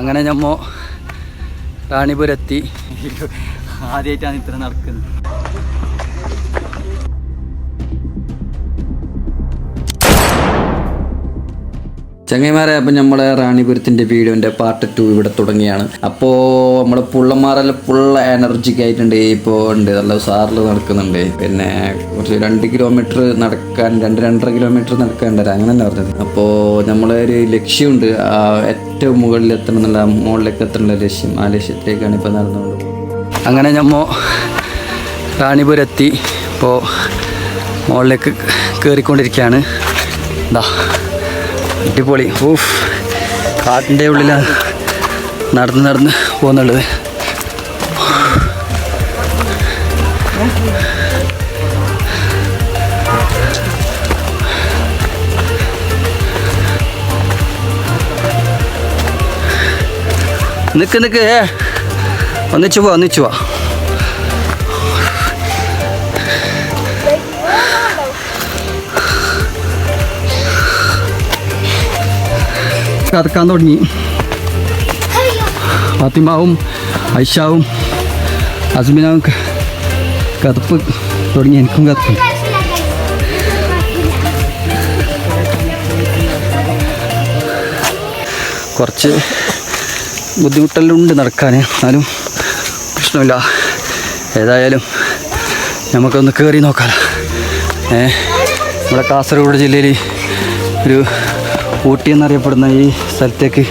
അങ്ങനെ ഞമ്മോ റാണിപുരത്തി. ആദ്യമായിട്ടാണ് ഇത്ര നടക്കുന്നത്. ചങ്ങൈമാരെ അപ്പം നമ്മളെ റാണിപുരത്തിന്റെ വീഡിയോന്റെ പാർട്ട് ടു ഇവിടെ തുടങ്ങിയാണ്. അപ്പോൾ നമ്മുടെ പുള്ളന്മാരെല്ലാം ഫുൾ എനർജിക്ക് ആയിട്ടുണ്ട്. ഇപ്പോൾ ഉണ്ട്. നല്ല സാറിൽ നടക്കുന്നുണ്ട്. പിന്നെ കുറച്ച് രണ്ട് കിലോമീറ്റർ നടക്കാൻ രണ്ട് രണ്ടര കിലോമീറ്റർ നടക്കാനുണ്ട് അങ്ങനെ തന്നെ പറഞ്ഞത്. അപ്പോൾ നമ്മളൊരു ലക്ഷ്യമുണ്ട്. ഏറ്റവും മുകളിൽ എത്തണം എന്നുള്ള മുകളിലേക്ക് എത്തണമുള്ള ലക്ഷ്യം ആ ലക്ഷ്യത്തിലേക്കാണ് ഇപ്പോൾ നടന്നുകൊണ്ട് അങ്ങനെ ഞമ്മോ റാണിപുരത്തി ഇപ്പോൾ മുകളിലേക്ക് കയറിക്കൊണ്ടിരിക്കുകയാണ്. എന്താ അടിപൊളി. ഊഫ് കാട്ടിന്റെ ഉള്ളിലാണ് നടന്ന് നടന്ന് പോകുന്നുള്ളത്. നിക്ക് നിക്ക് ഒന്നിച്ചു പോവാ ഒന്നിച്ചു പോവാ കറക്കാൻ തുടങ്ങി. ഫാത്തിമാവും ഐഷാവും അസ്മിനാവും കറുപ്പ് തുടങ്ങി. എനിക്കും കറുപ്പ്. കുറച്ച് ബുദ്ധിമുട്ടെല്ലാം ഉണ്ട് നടക്കാൻ എന്നാലും പ്രശ്നമില്ല. ഏതായാലും നമുക്കൊന്ന് കയറി നോക്കാലോ ഏ നമ്മുടെ കാസർഗോഡ് ജില്ലയിൽ ഒരു ഊട്ടി എന്നറിയപ്പെടുന്ന ഈ സ്ഥലത്തേക്ക്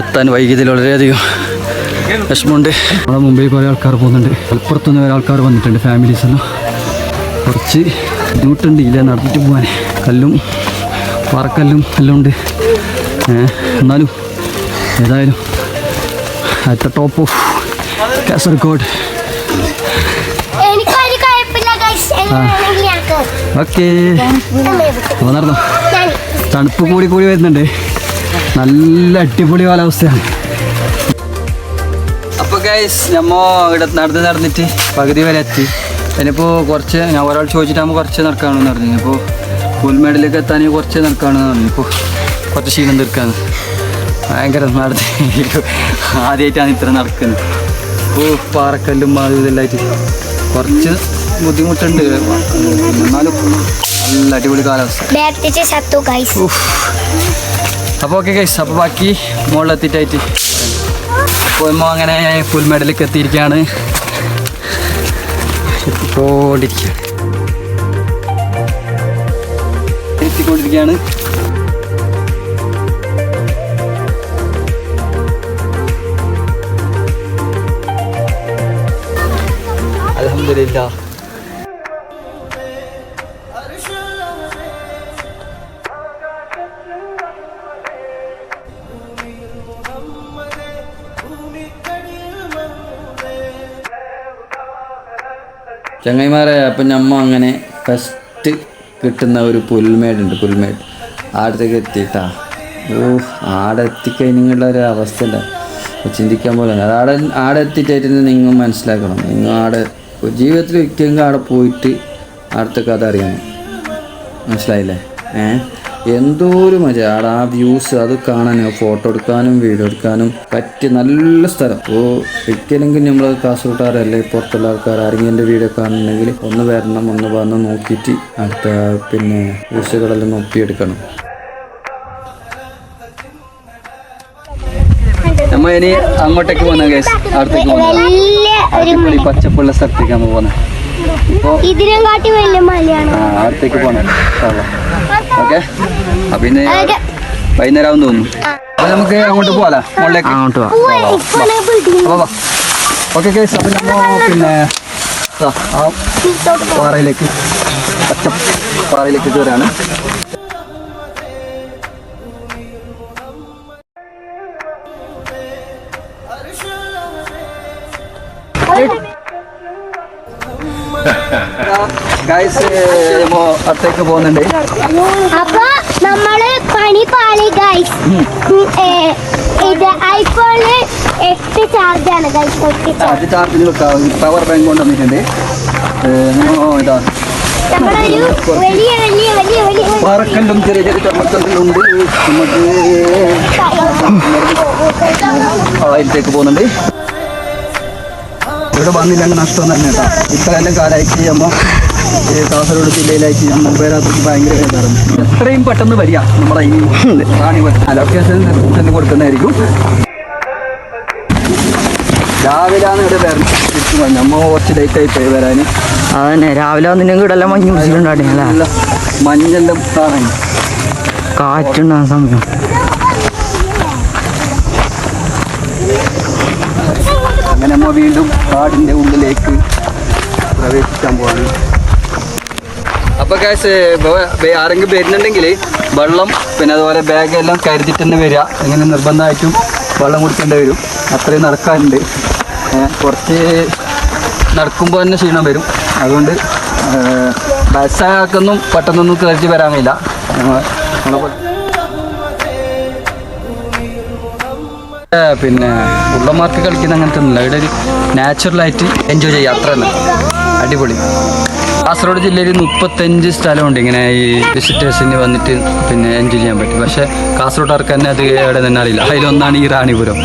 എത്താൻ വൈകിയതിൽ വളരെയധികം വിഷമമുണ്ട്. നമ്മുടെ മുമ്പിൽ കുറേ ആൾക്കാർ പോകുന്നുണ്ട്. മലപ്പുറത്തുനിന്ന് കുറേ ആൾക്കാർ വന്നിട്ടുണ്ട് ഫാമിലീസ് എല്ലാം. കുറച്ച് ബുദ്ധിമുട്ടുണ്ട് ഇല്ല നടന്നിട്ട് പോകാൻ കല്ലും പാറക്കല്ലും എല്ലാം ഉണ്ട്. എന്നാലും ഏതായാലും at the top of Kasaragod okay നടന്നോ തണുപ്പ് കൂടി കൂടി വരുന്നുണ്ട്. നല്ല അടിപൊളി കാലാവസ്ഥയാണ്. അപ്പോൾ ഗൈസ് നമ്മ ഇവിടെ നടന്ന് നടന്നിട്ട് പകുതി വരെ എത്തി. ഇനിയിപ്പോൾ കുറച്ച് ഞാൻ ഒരാൾ ചോദിച്ചിട്ടാകുമ്പോൾ കുറച്ച് നടക്കാണെന്ന് പറഞ്ഞു. അപ്പോൾ പുൽമേടിലേക്ക് എത്താൻ കുറച്ച് നടക്കാണെന്ന് പറഞ്ഞു. ഇപ്പോൾ കുറച്ച് ക്ഷീണം തീർക്കാന്ന്. ഭയങ്കര നടത്തി. ആദ്യമായിട്ടാണ് ഇത്ര നടക്കുന്നത്. ഓ പാറക്കല്ലും അത് ഇതെല്ലാമായിട്ട് കുറച്ച് ബുദ്ധിമുട്ടുണ്ട്. എന്നാലും നല്ല അടിപൊളി കാലാവസ്ഥ. അപ്പോൾ ഓക്കെ ഗൈസ് അപ്പോൾ ബാക്കി മുകളിലെത്തിയിട്ടായിട്ട് ഇമ്മ അങ്ങനെ ഫുൾ മെഡലിലേക്ക് എത്തിയിരിക്കുകയാണ്. എത്തിക്കൊണ്ടിരിക്കുകയാണ്. എത്തിക്കൊണ്ടിരിക്കുകയാണ്. അലഹമില്ല ചങ്ങൈമാരെ അപ്പം നമ്മ അങ്ങനെ ഫസ്റ്റ് കിട്ടുന്ന ഒരു പുൽമേടുണ്ട് പുൽമേട്. ആടത്തേക്ക് എത്തിയിട്ടാ. ഓ ആടെ എത്തിക്കഴിഞ്ഞുള്ള ഒരു അവസ്ഥ ഉണ്ട് ചിന്തിക്കാൻ പോലെ ആടെ ആടെ എത്തിയിട്ടായിട്ട് നിങ്ങൾ മനസ്സിലാക്കണം. നിങ്ങൾ ആടെ ജീവിതത്തിൽ ഒരിക്കലെങ്കിലും അവിടെ പോയിട്ട് അടുത്ത കഥ അറിയണം മനസ്സിലായില്ലേ? ഏ? എന്തോ ഒരു മജ. അവിടെ ആ വ്യൂസ് അത് കാണാനോ ഫോട്ടോ എടുക്കാനും വീഡിയോ എടുക്കാനും പറ്റിയ നല്ല സ്ഥലം. ഓ ഒരിക്കലെങ്കിലും നമ്മൾ കാസർഗോട്ടുകാരല്ലേ പുറത്തുള്ള ആൾക്കാർ ആരെങ്കിലും എന്റെ വീഡിയോ കാണുന്നുണ്ടെങ്കിൽ ഒന്ന് വരണം ഒന്ന് വന്ന് നോക്കിയിട്ട് അടുത്ത പിന്നെ വ്യൂസുകളെല്ലാം നോക്കിയെടുക്കണം. ഇനി അങ്ങോട്ടേക്ക് പോകുന്ന കേസ് അടുത്തേക്ക് ഒരു പച്ചപ്പുള്ള സ്ഥലത്തേക്ക് നമ്മൾ പോകുന്നത് ഇതിനും കാട്ടി വലിയ മലയാണ് അടുത്തേക്ക് പോകണം ഓക്കെ? പിന്നെ വൈകുന്നേരം ആവും തോന്നുന്നു. അപ്പൊ നമുക്ക് അങ്ങോട്ട് പോകാലോ മുകളിലേക്ക് അങ്ങോട്ട് ബിൽഡിംഗ് ഓക്കെ കേസ് അപ്പൊ നമ്മ പിന്നെ ദാ, ആ പാറയിലേക്ക് പച്ച പാറയിലേക്ക് കയറാണ് ഗൈസ് അടുത്തേക്ക് പോകുന്നുണ്ട്. അപ്പൊ നമ്മൾ പണി പാളി ഗൈസ് ഇത് ഐഫോണിൽ എട്ട് ചാർജ് ആണ് ഗൈസ് എട്ട് ചാർജ് വെക്കാം. പവർ ബാങ്ക് കൊണ്ട് വന്നിട്ടുണ്ട്. ഇതാ. പാറക്കല്ലും ചെറിയ ചെറിയ ചമ്മക്കല്ലും ഉണ്ട്. നമുക്ക് ആയിരത്തേക്ക് പോകുന്നുണ്ട്. ഇവിടെ വന്നില്ലെങ്കിൽ നഷ്ടം തന്നെ കേട്ടോ. ഇത്രയെല്ലാം കാലമായിട്ട് ചെയ്യുമ്പോൾ ഈ കാസർഗോഡ് ജില്ലയിലായിട്ട് ഞാൻ മുമ്പേരാത്രിക്ക് ഭയങ്കര വേദാറുണ്ട് എത്രയും പെട്ടെന്ന് വരിക നമ്മുടെ ഈ റാണി ലൊക്കേഷൻ തന്നെ കൊടുക്കുന്നതായിരിക്കും. രാവിലെയാണ് ഇവിടെ വരുന്നത് തിരിച്ചു നമ്മ കുറച്ച് ലേറ്റ് ആയി പോയി വരാൻ അതന്നെ. രാവിലെ വന്നിട്ടുണ്ടെങ്കിൽ ഇവിടെ എല്ലാം മഞ്ഞ് നല്ല മഞ്ഞെല്ലാം കാറ്റുണ്ടാകുന്ന സമയം. അങ്ങനെ വീണ്ടും കാടിന്റെ ഉള്ളിലേക്ക് പ്രവേശിക്കാൻ പോവാണ്. അപ്പൊ കാശ് ആരെങ്കിലും വരുന്നുണ്ടെങ്കിൽ വെള്ളം പിന്നെ അതുപോലെ ബാഗ് എല്ലാം കരുതിട്ട് തന്നെ വരിക. ഇങ്ങനെ നിർബന്ധമായിട്ടും വെള്ളം കുടിക്കേണ്ടി വരും. അത്രയും നടക്കാറുണ്ട്. കുറച്ച് നടക്കുമ്പോൾ തന്നെ ക്ഷീണം വരും. അതുകൊണ്ട് ബസ്സാക്കൊന്നും പെട്ടെന്നൊന്നും കയറ്റി വരാനില്ല നമ്മളെ- പിന്നെ ഉള്ളമാർക്ക് കളിക്കുന്ന അങ്ങനത്തെ ഒന്നുമില്ല. ഇവിടെ ഒരു നാച്ചുറലായിട്ട് എൻജോയ് ചെയ്യുക അത്ര തന്നെ അടിപൊളി. കാസർഗോഡ് ജില്ലയിൽ മുപ്പത്തഞ്ച് സ്ഥലമുണ്ട്. ഇങ്ങനെ ഈ വിസിറ്റേഴ്സിന് വന്നിട്ട് പിന്നെ എൻജോയ് ചെയ്യാൻ പറ്റും. പക്ഷേ കാസർഗോഡുകാർക്ക് തന്നെ അത് എവിടെ തന്നെ അറിയില്ല. അതിലൊന്നാണ് ഈ റാണിപുരം.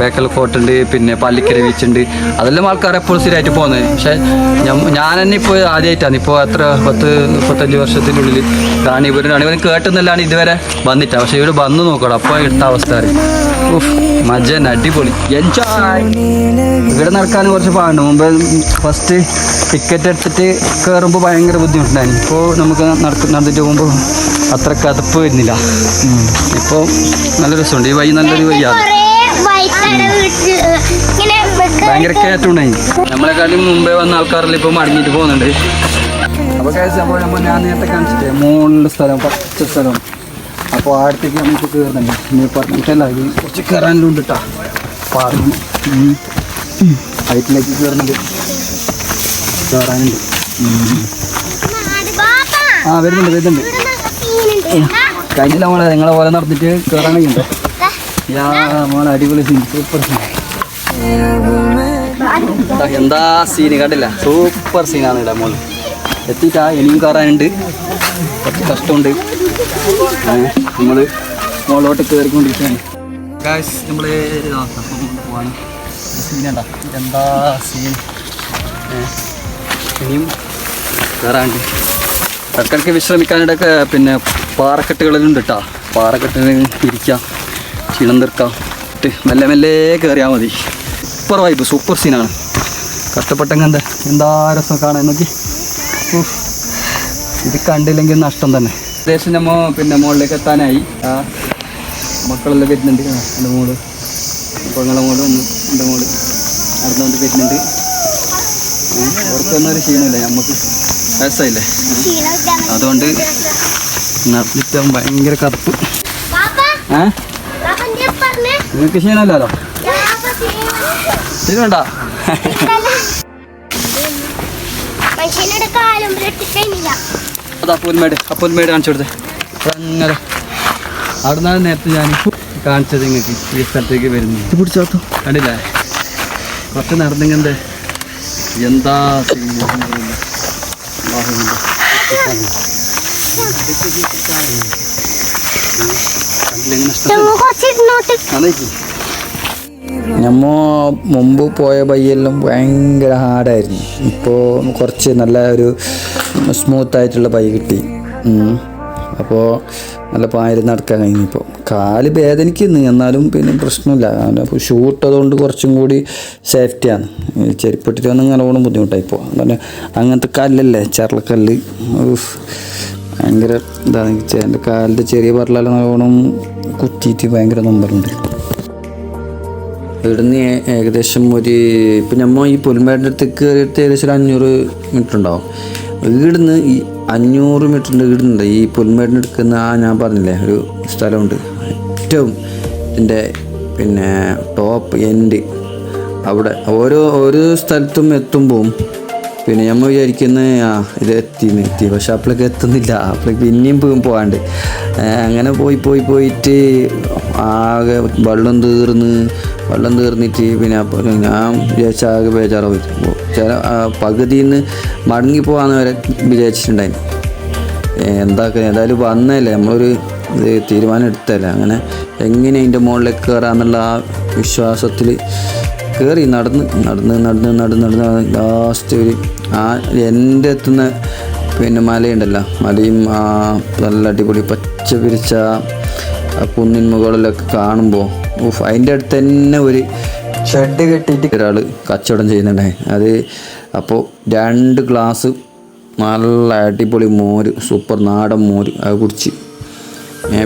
ബേക്കൽ ഫോർട്ട് ഉണ്ട് പിന്നെ പള്ളിക്കര ബീച്ച് ഉണ്ട്. അതെല്ലാം ആൾക്കാർ എപ്പോഴും സ്ഥിരമായിട്ട് പോകുന്നത്. പക്ഷേ ഞാൻ തന്നെ ഇപ്പോൾ ആദ്യമായിട്ടാണ്. ഇപ്പോൾ എത്ര പത്ത് മുപ്പത്തഞ്ച് വർഷത്തിനുള്ളിൽ റാണിപുരം റാണിപുരം കേട്ടെന്നല്ലാണ് ഇതുവരെ വന്നിട്ടാണ് പക്ഷേ ഇവിടെ വന്ന് നോക്കണം. അപ്പോൾ ഇട്ട അവസ്ഥ അറിയും. മജൻ അടിപൊളി. എൻജോയ് ഇവിടെ നടക്കാൻ കുറച്ച് പാടുണ്ട്. മുമ്പ് ഫസ്റ്റ് ടിക്കറ്റ് എടുത്തിട്ട് കയറുമ്പോൾ ഭയങ്കര ബുദ്ധിമുട്ടുണ്ടായിരുന്നു ഇപ്പോൾ നമുക്ക് നടക്ക നടന്നിട്ട് പോകുമ്പോൾ അത്ര കതപ്പ് വരുന്നില്ല ഇപ്പോൾ നല്ല രസമുണ്ട് ഈ വഴി നല്ലൊരു വഴിയാണ് ഇങ്ങനെ ഭയങ്കര കയറ്റുണ്ടായി നമ്മളെക്കാളും മുമ്പേ വന്ന ആൾക്കാരെല്ലാം ഇപ്പോൾ മടങ്ങിയിട്ട് പോകുന്നുണ്ട് അപ്പോൾ കഴിച്ച് അപ്പോൾ നമ്മൾ ഞാൻ നേരത്തെ കാണിച്ചിട്ടേ മുകളിലെ സ്ഥലം പച്ച സ്ഥലം അപ്പോൾ ആടത്തേക്ക് നമുക്ക് കയറുന്നുണ്ട് ഇനി പറഞ്ഞിട്ടല്ല ഇത് കുറച്ച് കയറാനും ഉണ്ട് കേട്ടോ പറഞ്ഞു ഹൈറ്റിലേക്ക് കയറുന്നുണ്ട് കയറാനുണ്ട് ആ വരുന്നുണ്ട് വരുന്നുണ്ട്. കഴിഞ്ഞില്ല മോളെ നിങ്ങളെ പോലെ നടന്നിട്ട് കയറാനൊക്കെ യാ മോളെ അടിപൊളി സീൻ സൂപ്പർ സീൻ എന്താ സീന് കണ്ടില്ല? സൂപ്പർ സീനാണ് ഇവിടെ മോൾ. എത്തിയിട്ടാ ഇനിയും കയറാനുണ്ട് കുറച്ച് കഷ്ടമുണ്ട്. നമ്മൾ മോളോട്ട് കയറിക്കൊണ്ടിരിക്കുകയാണ് ഗായ്സ് പോവാണ്. സീനണ്ട എന്താ സീൻ ഇനിയും കയറാണ്ട്. ഇടയ്ക്കിടയ്ക്ക് വിശ്രമിക്കാനിടയ്ക്ക് പിന്നെ പാറക്കെട്ടുകളിലുണ്ട് കേട്ടോ പാറക്കെട്ടിന് ഇരിക്കാം ക്ഷീണം തീർക്കാം. ഇട്ട് മെല്ലെ മെല്ലെ കയറിയാൽ മതി. സൂപ്പർ വൈബ് സൂപ്പർ സീനാണ് കഷ്ടപ്പെട്ടെങ്കിൽ എന്താ എന്താ രസം കാണാൻ നോക്കി. ഇത് കണ്ടില്ലെങ്കിൽ നഷ്ടം തന്നെ. ഏകദേശം നമ്മൾ പിന്നെ മുകളിലേക്ക് എത്താനായി. മക്കളെല്ലാം വരുന്നുണ്ട്. എന്റെ മോൾ. പെങ്ങളെ മോൾ ഒന്ന് എന്റെ മോൾ നടന്നുകൊണ്ട് വരുന്നുണ്ട്. അവർക്കൊന്നും ഒരു ക്ഷീണമില്ല നമുക്ക് രസമില്ലേ അതുകൊണ്ട് നടന്നിട്ട് ഭയങ്കര കറുപ്പ്. ഏ? നിങ്ങൾക്ക് ക്ഷീണമല്ലല്ലോ? ക്ഷീണമുണ്ടാ? അതാ പുൽമേട് ആ പുൽമേട് കാണിച്ചു കൊടുത്തേ. അങ്ങനെ. അവിടെ നിന്നാണ് നേരത്തെ ഞാൻ കാണിച്ചത് നിങ്ങൾക്ക് ഈ സ്ഥലത്തേക്ക് വരുന്നു പിടിച്ചോട്ടോ കണ്ടില്ലേ? കുറച്ച് നടന്നെങ്കിൽ എന്താ നമ്മ മുമ്പ് പോയ പയ്യെല്ലാം ഭയങ്കര ഹാർഡായിരുന്നു. ഇപ്പോൾ കുറച്ച് നല്ല ഒരു സ്മൂത്ത് ആയിട്ടുള്ള ബൈ കിട്ടി. അപ്പോൾ നല്ല പായൽ നടക്കാൻ കഴിഞ്ഞു ഇപ്പോൾ കാൽ വേദനിക്കുന്നു എന്നാലും പിന്നെ പ്രശ്നമില്ല. അപ്പോൾ ഷൂട്ട് അതുകൊണ്ട് കുറച്ചും കൂടി സേഫ്റ്റിയാണ്. ചെരുപ്പിട്ടിട്ട് വന്ന് നല്ലോണം ബുദ്ധിമുട്ടായി ഇപ്പോൾ അതുപോലെ അങ്ങനത്തെ കല്ലല്ലേ ചരളക്കല്ല്. ഭയങ്കര ഇതാണ് എന്റെ കാലിന്റെ ചെറിയ പറലാൽ നല്ലോണം കുത്തിയിട്ട് ഭയങ്കര നമ്പറുണ്ട്. ഇവിടുന്ന് ഏകദേശം ഒരു ഇപ്പം നമ്മൾ ഈ പുൽമേടിന്റെ അടുത്തേക്ക് ഏകദേശം ഒരു അഞ്ഞൂറ് മീറ്റർ ഉണ്ടാവും. ഇവിടുന്ന് ഈ അഞ്ഞൂറ് മീറ്ററിന്റെ വീടുണ്ട് ഈ പുൽമേടിന് എടുക്കുന്ന ആ ഞാൻ പറഞ്ഞില്ലേ ഒരു സ്ഥലമുണ്ട്. ഏറ്റവും ഇതിന്റെ പിന്നെ ടോപ്പ് എൻഡ് അവിടെ ഓരോ ഓരോ സ്ഥലത്തും എത്തുമ്പോൾ പിന്നെ നമ്മൾ വിചാരിക്കുന്ന ആ ഇത് എത്തി എത്തി. പക്ഷെ അപ്പോഴേക്ക് എത്തുന്നില്ല. അപ്പോഴേക്ക് പിന്നെയും പോകാണ്ട്. അങ്ങനെ പോയി പോയി പോയിട്ട് ആകെ വെള്ളം തീർന്ന് വെള്ളം തീർന്നിട്ട് പിന്നെ ഞാൻ വിചാരിച്ച ആകെ ബേജാറായി. ചില പകുതിയിൽ നിന്ന് മടങ്ങി പോകാന്ന് വരെ വിചാരിച്ചിട്ടുണ്ടായിരുന്നു എന്താക്കുക ഏതായാലും വന്നതല്ലേ നമ്മളൊരു തീരുമാനം എടുത്തല്ലേ അങ്ങനെ എങ്ങനെ അതിന്റെ മുകളിലേക്ക് കയറാന്നുള്ള ആ വിശ്വാസത്തിൽ കയറി നടന്ന് നടന്ന് നടന്ന് നടന്ന് നടന്ന് ലാസ്റ്റ് ഒരു ആ എന്റെ എത്തുന്ന പിന്നെ മലയുണ്ടല്ലോ. മലയും ആ നല്ല അടിപൊളി പച്ച പിരിച്ച കുന്നിൻ മുകളിലൊക്കെ കാണുമ്പോൾ അതിന്റെ അടുത്ത് തന്നെ ഒരു ഷെഡ് കെട്ടിയിട്ട് ഒരാൾ കച്ചവടം ചെയ്യുന്നുണ്ടേ. അത് അപ്പോൾ രണ്ട് ഗ്ലാസ് നല്ല അടിപൊളി മോര് സൂപ്പർ നാടൻ മോര് അത് കുടിച്ച്.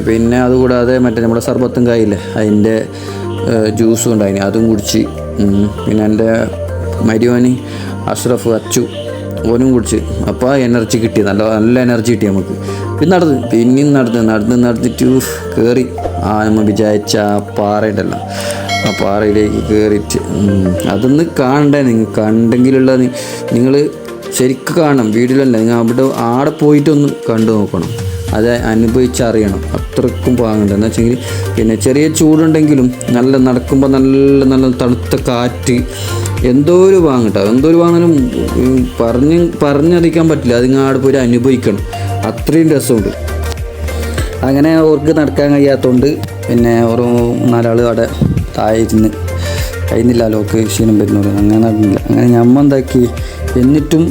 പിന്നെ അതുകൂടാതെ മറ്റേ നമ്മുടെ സർബത്തും കായില്ലേ അതിന്റെ ജ്യൂസും ഉണ്ടായിന് അതും കുടിച്ച്. പിന്നെ എന്റെ മരിയോനി അഷ്റഫ് അച്ചു ഓനും കുടിച്ച്. അപ്പോൾ എനർജി കിട്ടി നല്ല നല്ല എനർജി കിട്ടി നമുക്ക്. പിന്നെ നടന്ന് പിന്നെയും നടന്ന് നടന്ന് നടന്നിട്ട് കയറി ആ നമ്മൾ വിചാരിച്ച ആ പാറയുണ്ടല്ലോ. ആ പാറയിലേക്ക് കയറിയിട്ട് അതൊന്ന് കാണണ്ടേ നിങ്ങൾ കണ്ടെങ്കിലുള്ള നിങ്ങൾ ശരിക്കും കാണണം. വീട്ടിലല്ല നിങ്ങൾ അവിടെ ആടെ പോയിട്ടൊന്ന് കണ്ടു നോക്കണം. അത് അനുഭവിച്ചറിയണം. അത്രക്കും പാങ്ങുണ്ട്. എന്ന് വെച്ചെങ്കിൽ പിന്നെ ചെറിയ ചൂടുണ്ടെങ്കിലും നല്ല നടക്കുമ്പോൾ നല്ല നല്ല തണുത്ത കാറ്റ് എന്തോ ഒരു വാങ്ങട്ടോ എന്തോ ഒരു വാങ്ങാനും പറഞ്ഞ് പറഞ്ഞറിയിക്കാൻ പറ്റില്ല. അത് ആടെ പോയി അനുഭവിക്കണം. അത്രയും രസമുണ്ട്. അങ്ങനെ അവർക്ക് നടക്കാൻ കഴിയാത്തതുകൊണ്ട് പിന്നെ ഒരു നാലാൾ അവിടെ താഴെ ഇരുന്ന് കഴിയുന്നില്ലല്ലോ ലോക്ക് ക്ഷീണം വരുന്നത് അങ്ങനെ നടന്നില്ല. അങ്ങനെ ഞമ്മ എന്താക്കി? എന്നിട്ടും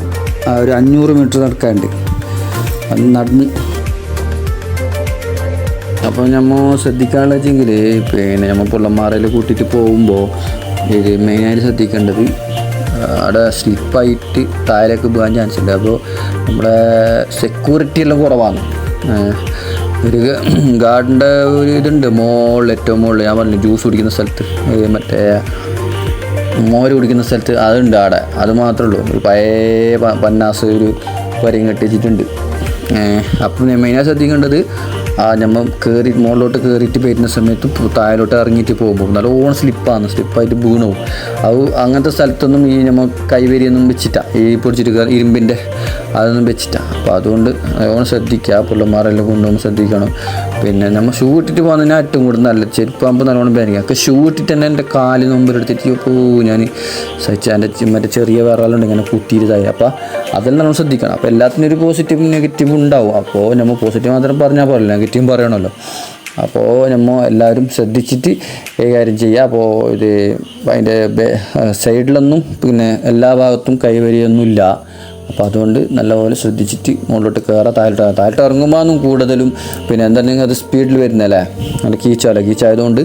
ഒരു അഞ്ഞൂറ് മീറ്റർ നടക്കാണ്ട്. അത് നടന്ന്. അപ്പോൾ നമ്മൾ ശ്രദ്ധിക്കാനുള്ള വെച്ചെങ്കിൽ പിന്നെ നമ്മൾ പിള്ളമാരയിൽ കൂട്ടിയിട്ട് പോകുമ്പോൾ ഇത് മെയിനായിട്ട് ശ്രദ്ധിക്കേണ്ടത് അവിടെ സ്ലിപ്പായിട്ട് താഴേക്ക് പോകാൻ ചാൻസ് ഉണ്ട്. അപ്പോൾ നമ്മുടെ സെക്യൂരിറ്റി എല്ലാം കുറവാണ്. ഒരു ഗാർഡിന്റെ ഒരു ഇതുണ്ട്. മോളിൽ ഏറ്റവും മുകളിൽ ഞാൻ പറഞ്ഞു ജ്യൂസ് കുടിക്കുന്ന സ്ഥലത്ത് മറ്റേ മോര് കുടിക്കുന്ന സ്ഥലത്ത് അതുണ്ട് അവിടെ അത് മാത്രമേ ഉള്ളൂ. ഒരു പഴയ പന്നാസ് ഒരു വരയും കെട്ടിച്ചിട്ടുണ്ട്. അപ്പം മെയിനായി ശ്രദ്ധിക്കേണ്ടത് ആ നമ്മൾ കയറി മുകളിലോട്ട് കയറിയിട്ട് വരുന്ന സമയത്ത് താഴോട്ട് ഇറങ്ങിയിട്ട് പോകുമ്പോൾ നല്ലോണം സ്ലിപ്പാണ്. സ്ലിപ്പായിട്ട് വീണു അത് അങ്ങനത്തെ സ്ഥലത്തൊന്നും ഈ നമ്മൾ കൈവരിയൊന്നും വെച്ചിട്ടാണ് ഈ പൊടിച്ചിട്ട് ഇരുമ്പിന്റെ അതൊന്നും വെച്ചിട്ടാണ് അപ്പോൾ അതുകൊണ്ട് നല്ലോണം ശ്രദ്ധിക്കുക പിള്ളമാരെല്ലാം കൊണ്ടുപോകുമ്പോൾ ശ്രദ്ധിക്കണം. പിന്നെ നമ്മൾ ഷൂ ഇട്ടിട്ട് പോകുന്നതിന് ഏറ്റവും കൂടുതൽ നല്ല ചെരുപ്പാകുമ്പോൾ നല്ലോണം ബാനിക്കുക ഒക്കെ ഷൂ ഇട്ടിട്ട് തന്നെ എന്റെ കാൽ നൊമ്പരെടുത്തിട്ട് പോകും ഞാൻ സഹിച്ച എന്റെ മറ്റേ ചെറിയ വിറകളുണ്ട് ഇങ്ങനെ കുത്തിയിരുതായി അപ്പോൾ അതെല്ലാം നമ്മൾ ശ്രദ്ധിക്കണം. അപ്പോൾ എല്ലാത്തിനും ഒരു പോസിറ്റീവും നെഗറ്റീവും ഉണ്ടാവും. അപ്പോൾ നമ്മൾ പോസിറ്റീവ് മാത്രം പറഞ്ഞാൽ പോരല്ലോ. നെഗറ്റീവ് പറയണമല്ലോ അപ്പോൾ നമ്മൾ എല്ലാവരും ശ്രദ്ധിച്ചിട്ട് കൈകാര്യം ചെയ്യുക അപ്പോൾ ഇത് അതിന്റെ സൈഡിലൊന്നും പിന്നെ എല്ലാ ഭാഗത്തും കൈവരിയൊന്നുമില്ല. അപ്പോൾ അതുകൊണ്ട് നല്ലപോലെ ശ്രദ്ധിച്ചിട്ട് മുകളിലോട്ട് കയറാം താഴോട്ട്. താഴോട്ട് ഇറങ്ങുമ്പോൾ കൂടുതലും പിന്നെ എന്താണെങ്കിൽ അത് സ്പീഡിൽ വരുന്നല്ലേ നല്ല കീച്ചാലോ കീച്ചായതുകൊണ്ട്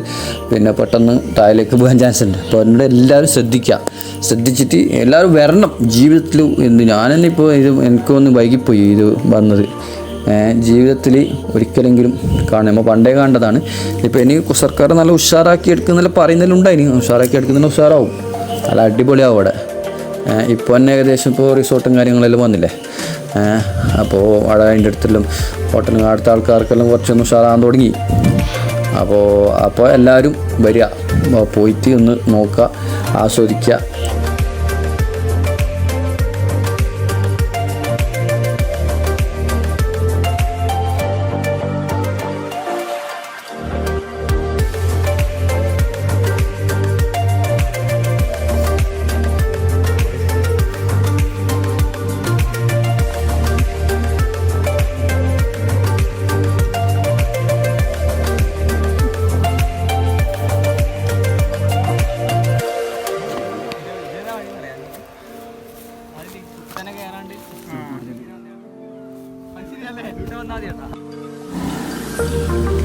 പിന്നെ പെട്ടെന്ന് താഴേക്ക് പോകാൻ ചാൻസ് ഉണ്ട്. അപ്പോൾ അതിനോട് എല്ലാവരും ശ്രദ്ധിക്കുക. ശ്രദ്ധിച്ചിട്ട് എല്ലാവരും വരണം. ജീവിതത്തിൽ എന്ത് ഞാൻ തന്നെ ഇപ്പോൾ ഇത് എനിക്കൊന്ന് വൈകിപ്പോയി ഇത് വന്നത്. ജീവിതത്തിൽ ഒരിക്കലെങ്കിലും കാണും. നമ്മൾ പണ്ടേ കണ്ടതാണ്. ഇപ്പോൾ ഇനി സർക്കാർ നല്ല ഉഷാറാക്കി എടുക്കുന്നില്ല പറയുന്നതിലുണ്ടായി. ഉഷാറാക്കി എടുക്കുന്നതിന് ഉഷാറാവും. നല്ല അടിപൊളിയാവും അവിടെ. ഇപ്പോൾ തന്നെ ഏകദേശം ഇപ്പോൾ റിസോർട്ടും കാര്യങ്ങളെല്ലാം വന്നില്ലേ? അപ്പോൾ അവിടെ അതിന്റെ അടുത്തെല്ലാം ഹോട്ടലും അടുത്ത ആൾക്കാർക്കെല്ലാം കുറച്ചൊന്നും ഉഷാറാകാൻ തുടങ്ങി. അപ്പോൾ അപ്പോൾ എല്ലാവരും വരിക. പോയിട്ട് ഒന്ന് നോക്കുക ആസ്വദിക്കുക.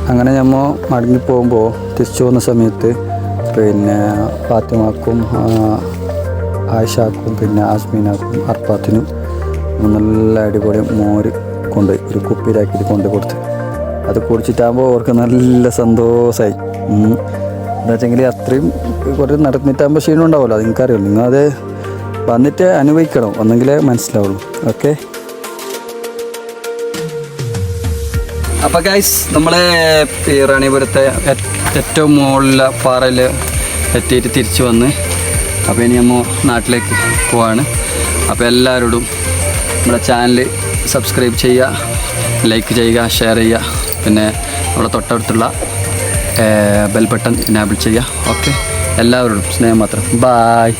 അങ്ങനെ നമ്മൾ മടങ്ങി പോകുമ്പോൾ തിരിച്ചു പോകുന്ന സമയത്ത് പിന്നെ ഫാത്തിമാക്കും ആയിഷാക്കും പിന്നെ ആസ്മീനാക്കും അർപ്പാത്തിനും നല്ല അടിപൊളി മോര് കൊണ്ട് ഒരു കുപ്പിയിലാക്കിയിട്ട് കൊണ്ടു കൊടുത്ത്. അത് കുടിച്ചിട്ടാകുമ്പോൾ അവർക്ക് നല്ല സന്തോഷമായി എന്താ വെച്ചെങ്കിൽ അത്രയും കുറച്ച് നടന്നിട്ടാകുമ്പോൾ ക്ഷീണം ഉണ്ടാവുമല്ലോ അത് നിങ്ങൾക്കറിയാമല്ലോ നിങ്ങളത് വന്നിട്ട് അനുഭവിക്കണം ഒന്നെങ്കിലേ മനസ്സിലാവുള്ളൂ. ഓക്കെ? അപ്പോൾ ഗൈസ് നമ്മളെ റാണിപുരത്തെ ഏറ്റവും മുകളിലെ പാറയിൽ എത്തിയിട്ട് തിരിച്ചു വന്ന് അപ്പോൾ ഇനി നമ്മൾ നാട്ടിലേക്ക് പോവാണ്. അപ്പോൾ എല്ലാവരോടും നമ്മുടെ ചാനൽ സബ്സ്ക്രൈബ് ചെയ്യുക ലൈക്ക് ചെയ്യുക ഷെയർ ചെയ്യുക പിന്നെ നമ്മുടെ തൊട്ടടുത്തുള്ള ബെൽ ബട്ടൺ എനാബിൾ ചെയ്യുക. ഓക്കെ എല്ലാവരോടും സ്നേഹം മാത്രം. ബായ്